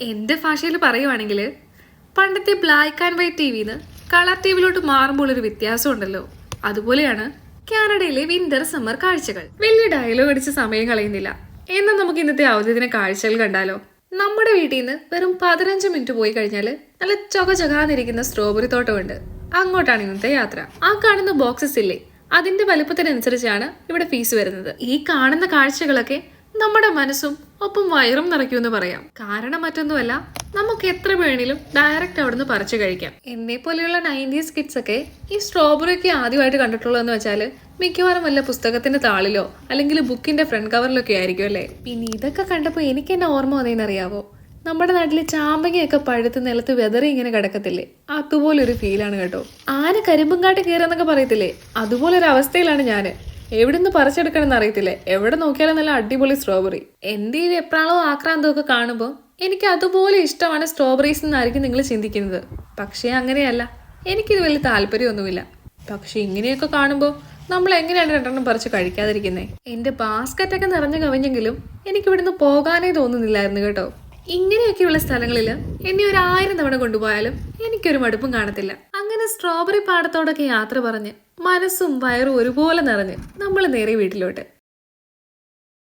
എന്റെ ഭാഷയിൽ പറയുവാണെങ്കിൽ പണ്ടത്തെ ബ്ലാക്ക് ആൻഡ് വൈറ്റ് ടി വിന്ന് കളർ ടി വിയിലോട്ട് മാറുമ്പോൾ ഒരു വ്യത്യാസം ഉണ്ടല്ലോ അതുപോലെയാണ് കാനഡയിലെ വിന്റർ സമ്മർ കാഴ്ചകൾ. വലിയ ഡയലോഗ് അടിച്ച് സമയം കളയുന്നില്ല. എന്നാൽ നമുക്ക് ഇന്നത്തെ അവധിദിന കാഴ്ചകൾ കണ്ടാലോ? നമ്മുടെ വീട്ടിൽ നിന്ന് വെറും പതിനഞ്ച് മിനിറ്റ് പോയി കഴിഞ്ഞാൽ നല്ല ചൊക ചൊകാന്നിരിക്കുന്ന സ്ട്രോബെറി തോട്ടമുണ്ട്. അങ്ങോട്ടാണ് ഇന്നത്തെ യാത്ര. ആ കാണുന്ന ബോക്സസ് ഇല്ലേ? അതിന്റെ വലുപ്പത്തിനനുസരിച്ചാണ് ഇവിടെ ഫീസ് വരുന്നത്. ഈ കാണുന്ന കാഴ്ചകളൊക്കെ നമ്മുടെ മനസ്സും ഒപ്പം വയറും നിറയ്ക്കുമെന്ന് പറയാം. കാരണം മറ്റൊന്നുമല്ല നമുക്ക് എത്ര വേണേലും ഡയറക്റ്റ് അവിടുന്ന് പറിച്ചു കഴിക്കാം. എന്നെ പോലെയുള്ള നയന്റീസ് കിഡ്സ് ഒക്കെ ഈ സ്ട്രോബെറി ഒക്കെ ആദ്യമായിട്ട് കണ്ടിട്ടുള്ളതെന്ന് വെച്ചാൽ മിക്കവാറും വല്ല പുസ്തകത്തിന്റെ താളിലോ അല്ലെങ്കിൽ ബുക്കിന്റെ ഫ്രണ്ട് കവറിലൊക്കെ ആയിരിക്കും അല്ലേ? പിന്നെ ഇതൊക്കെ കണ്ടപ്പോൾ എനിക്ക് എന്നെ ഓർമ്മ വന്നതെന്നറിയാവോ നമ്മുടെ നാട്ടിലെ ചാമ്പങ്ങയൊക്കെ പഴുത്ത് നിലത്ത് വെതറി ഇങ്ങനെ കിടക്കത്തില്ലേ? അതുപോലൊരു ഫീലാണ് കേട്ടോ. ആന കരിമ്പും കാട്ടി കയറുന്നൊക്കെ പറയത്തില്ലേ? അതുപോലൊരു അവസ്ഥയിലാണ് ഞാൻ എവിടുന്ന് പറിച്ചെടുക്കണം അറിയത്തില്ലേ? എവിടെ നോക്കിയാലും നല്ല അടിപൊളി സ്ട്രോബെറി എന്റെ ഈ വെപ്രാളവും ആക്രാന്തോ ഒക്കെ കാണുമ്പോൾ എനിക്ക് അതുപോലെ ഇഷ്ടമാണ് സ്ട്രോബെറീസ് എന്നായിരിക്കും നിങ്ങൾ ചിന്തിക്കുന്നത്. പക്ഷേ അങ്ങനെയല്ല. എനിക്കിത് വലിയ താല്പര്യമൊന്നുമില്ല. പക്ഷെ ഇങ്ങനെയൊക്കെ കാണുമ്പോൾ നമ്മൾ എങ്ങനെയാണ് രണ്ടെണ്ണം പറിച്ച് കഴിക്കാതിരിക്കുന്നത് എന്റെ ബാസ്ക്കറ്റ് ഒക്കെ നിറഞ്ഞു കവിഞ്ഞെങ്കിലും എനിക്ക് ഇവിടുന്ന് പോകാനേ തോന്നുന്നില്ലായിരുന്നു കേട്ടോ. ഇങ്ങനെയൊക്കെയുള്ള സ്ഥലങ്ങളിൽ എന്നെ ഒരു ആയിരം തവണ കൊണ്ടുപോയാലും എനിക്കൊരു മടുപ്പും കാണത്തില്ല. അങ്ങനെ സ്ട്രോബെറി പാടത്തോടൊക്കെ യാത്ര പറഞ്ഞ് മനസ്സും വയറും ഒരുപോലെ നിറഞ്ഞ് നമ്മൾ നേരെ വീട്ടിലോട്ട്.